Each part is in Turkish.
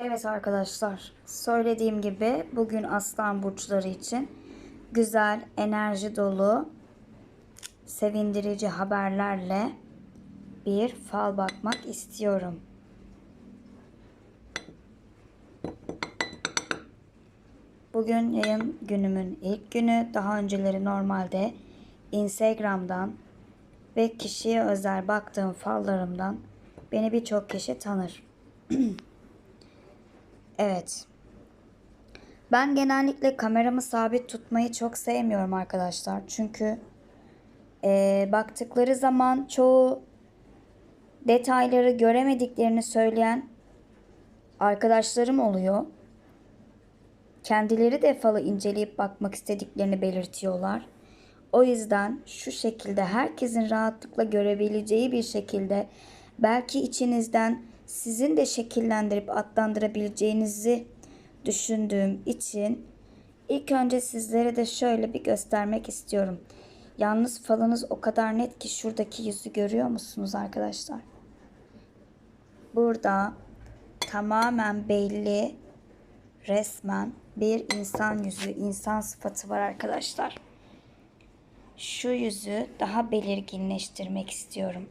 Evet arkadaşlar, söylediğim gibi bugün aslan burçları için güzel, enerji dolu, sevindirici haberlerle bir fal bakmak istiyorum. Bugün yayın günümün ilk günü. Daha önceleri normalde Instagram'dan ve kişiye özel baktığım fallarımdan beni birçok kişi tanır. Evet. Ben genellikle kameramı sabit tutmayı çok sevmiyorum arkadaşlar. Çünkü eee, baktıkları zaman çoğu detayları göremediklerini söyleyen arkadaşlarım oluyor. Kendileri de falı inceleyip bakmak istediklerini belirtiyorlar. O yüzden şu şekilde herkesin rahatlıkla görebileceği bir şekilde belki içinizden sizin de şekillendirip adlandırabileceğinizi düşündüğüm için ilk önce sizlere de şöyle bir göstermek istiyorum. Yalnız falınız o kadar net ki şuradaki yüzü görüyor musunuz arkadaşlar? Burada tamamen belli resmen bir insan yüzü, insan sıfatı var arkadaşlar. Şu yüzü daha belirginleştirmek istiyorum.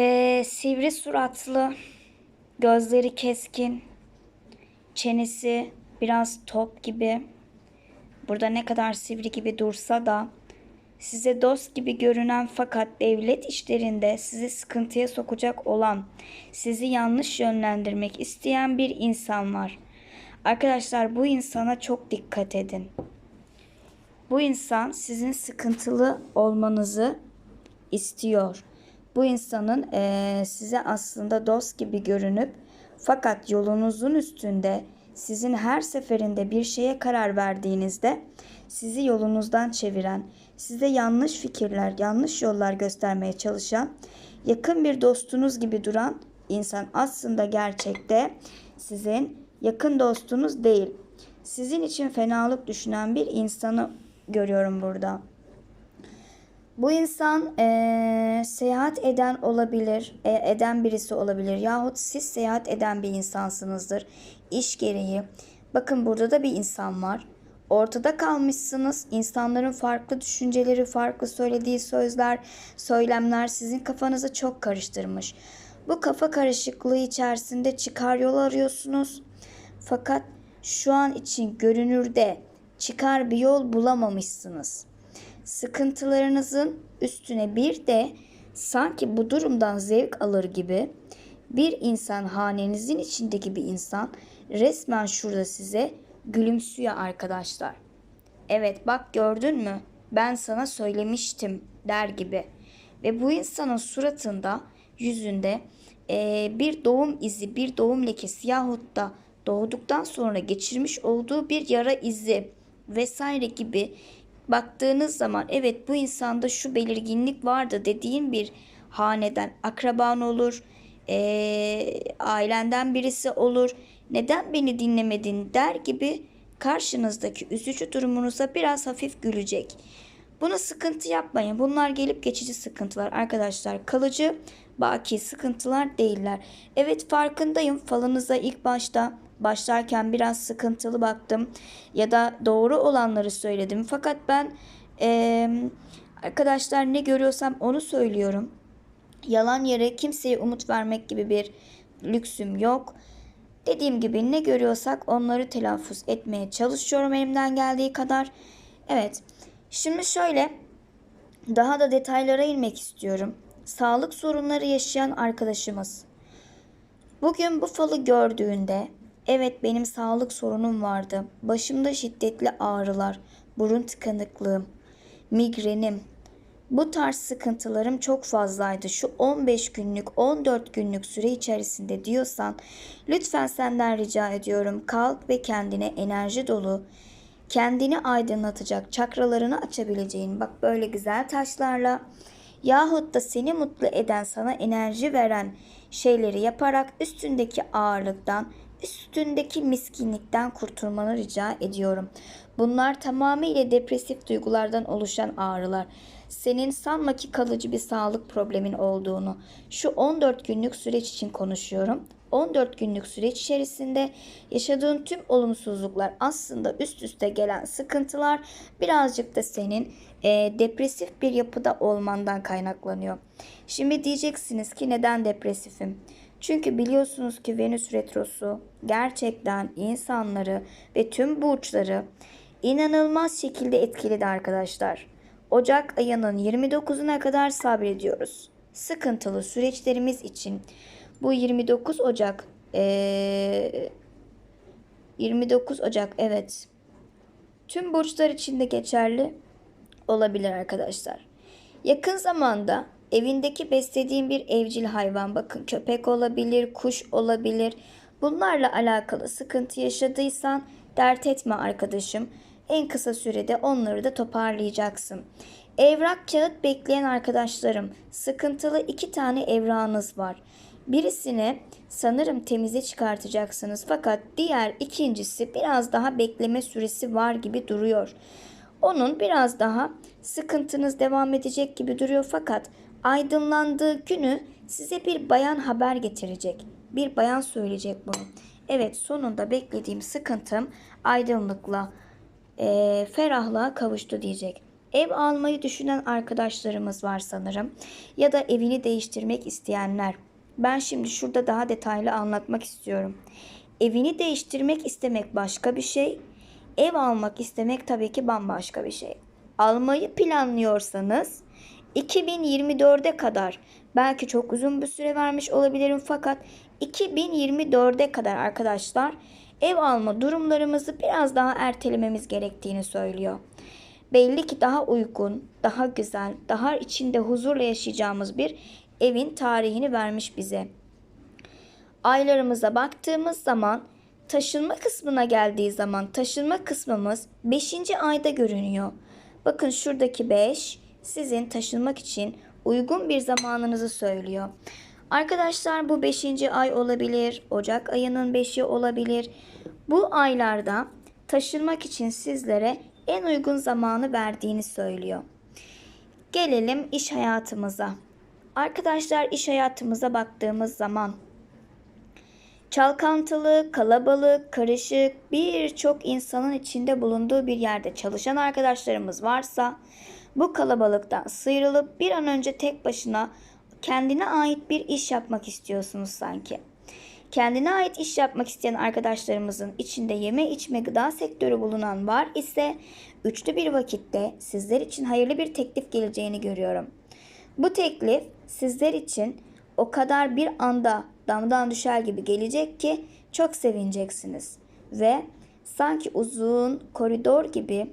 Ee, sivri suratlı, gözleri keskin, çenesi biraz top gibi. Burada ne kadar sivri gibi dursa da size dost gibi görünen fakat devlet işlerinde sizi sıkıntıya sokacak olan, sizi yanlış yönlendirmek isteyen bir insan var. Arkadaşlar bu insana çok dikkat edin. Bu insan sizin sıkıntılı olmanızı istiyor. Bu insanın eee, size aslında dost gibi görünüp fakat yolunuzun üstünde sizin her seferinde bir şeye karar verdiğinizde sizi yolunuzdan çeviren, size yanlış fikirler, yanlış yollar göstermeye çalışan, yakın bir dostunuz gibi duran insan aslında gerçekte sizin yakın dostunuz değil. Sizin için fenalık düşünen bir insanı görüyorum burada. Bu insan eee, seyahat eden olabilir, e, eden birisi olabilir yahut siz seyahat eden bir insansınızdır iş gereği. Bakın burada da bir insan var. Ortada kalmışsınız. İnsanların farklı düşünceleri, farklı söylediği sözler, söylemler sizin kafanızı çok karıştırmış. Bu kafa karışıklığı içerisinde çıkar yol arıyorsunuz. Fakat şu an için görünürde çıkar bir yol bulamamışsınız sıkıntılarınızın üstüne bir de sanki bu durumdan zevk alır gibi bir insan hanenizin içindeki bir insan resmen şurada size gülümsüyor arkadaşlar. Evet bak gördün mü? Ben sana söylemiştim der gibi. Ve bu insanın suratında, yüzünde eee, bir doğum izi, bir doğum lekesi yahut da doğduktan sonra geçirmiş olduğu bir yara izi vesaire gibi baktığınız zaman evet bu insanda şu belirginlik vardı dediğin bir haneden akraban olur, eee, ailenden birisi olur. Neden beni dinlemedin der gibi karşınızdaki üzücü durumunuza biraz hafif gülecek. Buna sıkıntı yapmayın. Bunlar gelip geçici sıkıntılar arkadaşlar. Kalıcı, baki sıkıntılar değiller. Evet farkındayım. Falınıza ilk başta başlarken biraz sıkıntılı baktım ya da doğru olanları söyledim. Fakat ben eee, arkadaşlar ne görüyorsam onu söylüyorum. Yalan yere kimseye umut vermek gibi bir lüksüm yok. Dediğim gibi ne görüyorsak onları telaffuz etmeye çalışıyorum elimden geldiği kadar. Evet. Şimdi şöyle daha da detaylara inmek istiyorum. Sağlık sorunları yaşayan arkadaşımız. Bugün bu falı gördüğünde evet benim sağlık sorunum vardı. Başımda şiddetli ağrılar, burun tıkanıklığım, migrenim. Bu tarz sıkıntılarım çok fazlaydı. Şu 15 günlük, 14 günlük süre içerisinde diyorsan lütfen senden rica ediyorum kalk ve kendine enerji dolu, kendini aydınlatacak, çakralarını açabileceğin bak böyle güzel taşlarla yahut da seni mutlu eden, sana enerji veren şeyleri yaparak üstündeki ağırlıktan, üstündeki miskinlikten kurtulmanı rica ediyorum. Bunlar tamamıyla depresif duygulardan oluşan ağrılar. senin sanma ki kalıcı bir sağlık problemin olduğunu. Şu 14 günlük süreç için konuşuyorum. 14 günlük süreç içerisinde yaşadığın tüm olumsuzluklar aslında üst üste gelen sıkıntılar birazcık da senin e, depresif bir yapıda olmandan kaynaklanıyor. Şimdi diyeceksiniz ki neden depresifim? Çünkü biliyorsunuz ki Venüs retrosu gerçekten insanları ve tüm burçları inanılmaz şekilde etkiledi arkadaşlar. Ocak ayının 29'una kadar sabrediyoruz. Sıkıntılı süreçlerimiz için bu 29 Ocak ee, 29 Ocak evet tüm burçlar için de geçerli olabilir arkadaşlar. Yakın zamanda evindeki beslediğin bir evcil hayvan bakın köpek olabilir, kuş olabilir. Bunlarla alakalı sıkıntı yaşadıysan dert etme arkadaşım. En kısa sürede onları da toparlayacaksın. Evrak kağıt bekleyen arkadaşlarım sıkıntılı iki tane evrağınız var. Birisini sanırım temize çıkartacaksınız fakat diğer ikincisi biraz daha bekleme süresi var gibi duruyor. Onun biraz daha sıkıntınız devam edecek gibi duruyor fakat aydınlandığı günü size bir bayan haber getirecek. Bir bayan söyleyecek bunu. Evet sonunda beklediğim sıkıntım aydınlıkla, e, ferahlığa kavuştu diyecek. Ev almayı düşünen arkadaşlarımız var sanırım. Ya da evini değiştirmek isteyenler. Ben şimdi şurada daha detaylı anlatmak istiyorum. Evini değiştirmek istemek başka bir şey. Ev almak istemek tabii ki bambaşka bir şey. Almayı planlıyorsanız 2024'e kadar belki çok uzun bir süre vermiş olabilirim fakat 2024'e kadar arkadaşlar ev alma durumlarımızı biraz daha ertelememiz gerektiğini söylüyor. Belli ki daha uygun, daha güzel, daha içinde huzurla yaşayacağımız bir evin tarihini vermiş bize. Aylarımıza baktığımız zaman taşınma kısmına geldiği zaman taşınma kısmımız 5. ayda görünüyor. Bakın şuradaki 5 sizin taşınmak için uygun bir zamanınızı söylüyor. Arkadaşlar bu 5. ay olabilir, Ocak ayının 5'i olabilir. Bu aylarda taşınmak için sizlere en uygun zamanı verdiğini söylüyor. Gelelim iş hayatımıza. Arkadaşlar iş hayatımıza baktığımız zaman çalkantılı, kalabalık, karışık birçok insanın içinde bulunduğu bir yerde çalışan arkadaşlarımız varsa bu kalabalıktan sıyrılıp bir an önce tek başına kendine ait bir iş yapmak istiyorsunuz sanki. Kendine ait iş yapmak isteyen arkadaşlarımızın içinde yeme içme gıda sektörü bulunan var ise üçlü bir vakitte sizler için hayırlı bir teklif geleceğini görüyorum. Bu teklif sizler için o kadar bir anda damdan düşer gibi gelecek ki çok sevineceksiniz. Ve sanki uzun koridor gibi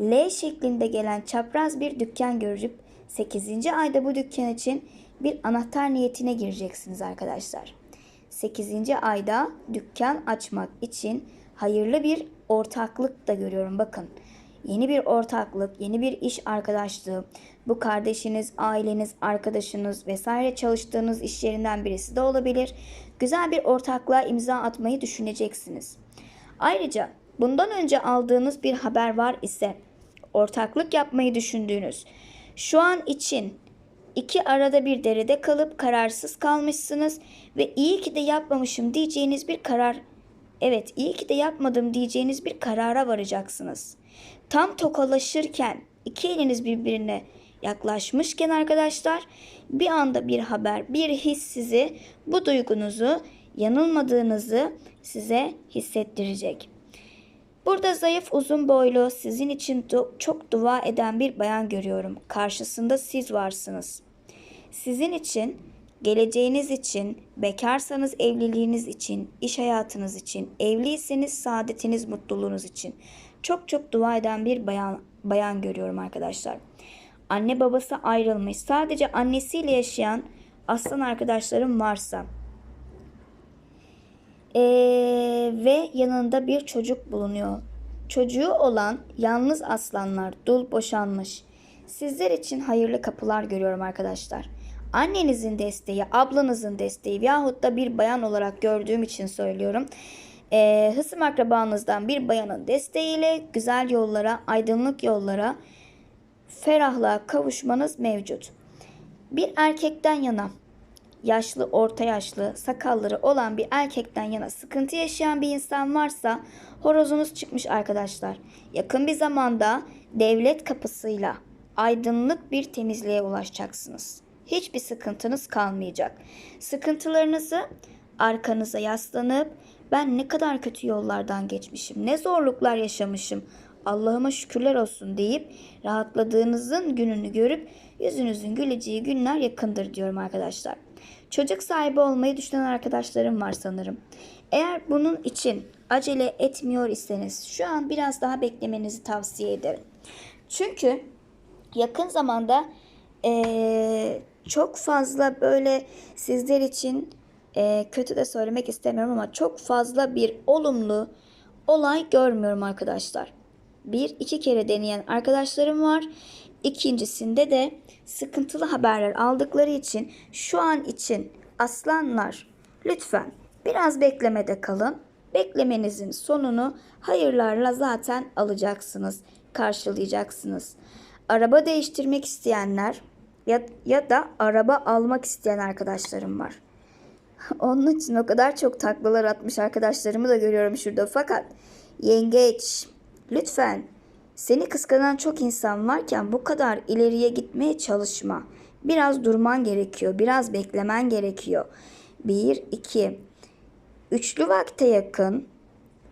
L şeklinde gelen çapraz bir dükkan görüp 8. ayda bu dükkan için bir anahtar niyetine gireceksiniz arkadaşlar. 8. ayda dükkan açmak için hayırlı bir ortaklık da görüyorum bakın. Yeni bir ortaklık, yeni bir iş arkadaşlığı, bu kardeşiniz, aileniz, arkadaşınız vesaire çalıştığınız iş yerinden birisi de olabilir. Güzel bir ortaklığa imza atmayı düşüneceksiniz. Ayrıca bundan önce aldığınız bir haber var ise ortaklık yapmayı düşündüğünüz şu an için iki arada bir derede kalıp kararsız kalmışsınız ve iyi ki de yapmamışım diyeceğiniz bir karar Evet, iyi ki de yapmadım diyeceğiniz bir karara varacaksınız. Tam tokalaşırken iki eliniz birbirine yaklaşmışken arkadaşlar bir anda bir haber, bir his sizi bu duygunuzu yanılmadığınızı size hissettirecek. Burada zayıf uzun boylu sizin için çok dua eden bir bayan görüyorum. Karşısında siz varsınız. Sizin için, geleceğiniz için, bekarsanız evliliğiniz için, iş hayatınız için, evliyseniz saadetiniz, mutluluğunuz için çok çok dua eden bir bayan bayan görüyorum arkadaşlar. Anne babası ayrılmış. Sadece annesiyle yaşayan aslan arkadaşlarım varsa ee, ve yanında bir çocuk bulunuyor. Çocuğu olan yalnız aslanlar dul boşanmış. Sizler için hayırlı kapılar görüyorum arkadaşlar. Annenizin desteği, ablanızın desteği yahut da bir bayan olarak gördüğüm için söylüyorum. Ee, hısım akrabanızdan bir bayanın desteğiyle güzel yollara, aydınlık yollara ferahlığa kavuşmanız mevcut. Bir erkekten yana yaşlı, orta yaşlı, sakalları olan bir erkekten yana sıkıntı yaşayan bir insan varsa horozunuz çıkmış arkadaşlar. Yakın bir zamanda devlet kapısıyla aydınlık bir temizliğe ulaşacaksınız. Hiçbir sıkıntınız kalmayacak. Sıkıntılarınızı arkanıza yaslanıp ben ne kadar kötü yollardan geçmişim, ne zorluklar yaşamışım, Allah'ıma şükürler olsun deyip rahatladığınızın gününü görüp yüzünüzün güleceği günler yakındır diyorum arkadaşlar. Çocuk sahibi olmayı düşünen arkadaşlarım var sanırım. Eğer bunun için acele etmiyor iseniz şu an biraz daha beklemenizi tavsiye ederim. Çünkü yakın zamanda eee, çok fazla böyle sizler için eee, kötü de söylemek istemiyorum ama çok fazla bir olumlu olay görmüyorum arkadaşlar. Bir iki kere deneyen arkadaşlarım var. İkincisinde de sıkıntılı haberler aldıkları için şu an için aslanlar lütfen biraz beklemede kalın. Beklemenizin sonunu hayırlarla zaten alacaksınız, karşılayacaksınız. Araba değiştirmek isteyenler ya, ya da araba almak isteyen arkadaşlarım var. Onun için o kadar çok taklalar atmış arkadaşlarımı da görüyorum şurada. Fakat yengeç lütfen seni kıskanan çok insan varken bu kadar ileriye gitmeye çalışma. Biraz durman gerekiyor. Biraz beklemen gerekiyor. Bir, iki. Üçlü vakte yakın,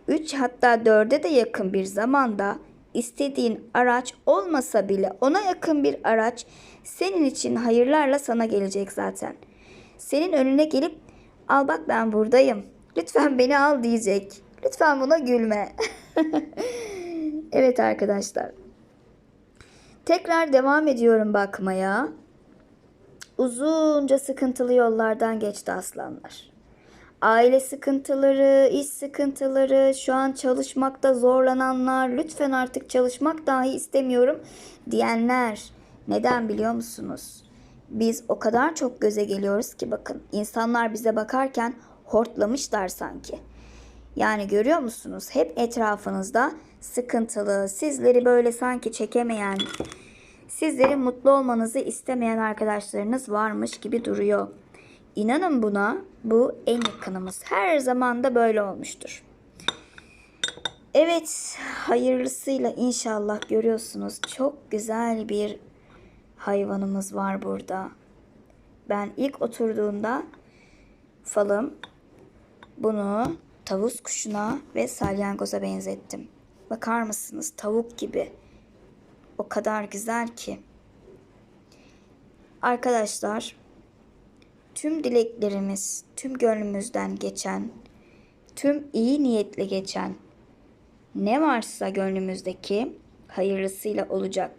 üç hatta dörde de yakın bir zamanda istediğin araç olmasa bile ona yakın bir araç senin için hayırlarla sana gelecek zaten. Senin önüne gelip al bak ben buradayım. Lütfen beni al diyecek. Lütfen buna gülme. evet arkadaşlar. Tekrar devam ediyorum bakmaya. Uzunca sıkıntılı yollardan geçti aslanlar. Aile sıkıntıları, iş sıkıntıları, şu an çalışmakta zorlananlar, lütfen artık çalışmak dahi istemiyorum diyenler. Neden biliyor musunuz? Biz o kadar çok göze geliyoruz ki bakın insanlar bize bakarken hortlamışlar sanki. Yani görüyor musunuz? Hep etrafınızda sıkıntılı, sizleri böyle sanki çekemeyen, sizlerin mutlu olmanızı istemeyen arkadaşlarınız varmış gibi duruyor. İnanın buna bu en yakınımız. Her zaman da böyle olmuştur. Evet, hayırlısıyla inşallah görüyorsunuz. Çok güzel bir hayvanımız var burada. Ben ilk oturduğunda falım bunu tavus kuşuna ve salyangoza benzettim. Bakar mısınız? Tavuk gibi. O kadar güzel ki. Arkadaşlar, tüm dileklerimiz, tüm gönlümüzden geçen, tüm iyi niyetle geçen ne varsa gönlümüzdeki hayırlısıyla olacak.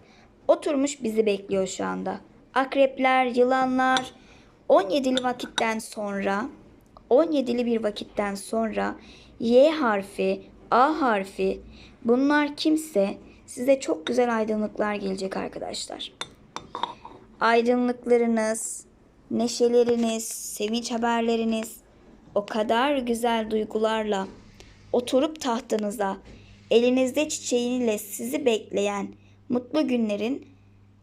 Oturmuş bizi bekliyor şu anda. Akrepler, yılanlar 17'li vakitten sonra 17'li bir vakitten sonra Y harfi, A harfi bunlar kimse size çok güzel aydınlıklar gelecek arkadaşlar. Aydınlıklarınız, neşeleriniz, sevinç haberleriniz o kadar güzel duygularla oturup tahtınıza elinizde çiçeğiyle sizi bekleyen mutlu günlerin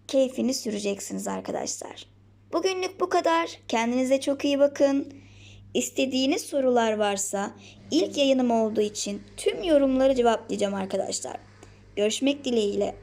keyfini süreceksiniz arkadaşlar. Bugünlük bu kadar. Kendinize çok iyi bakın. İstediğiniz sorular varsa ilk yayınım olduğu için tüm yorumları cevaplayacağım arkadaşlar. Görüşmek dileğiyle.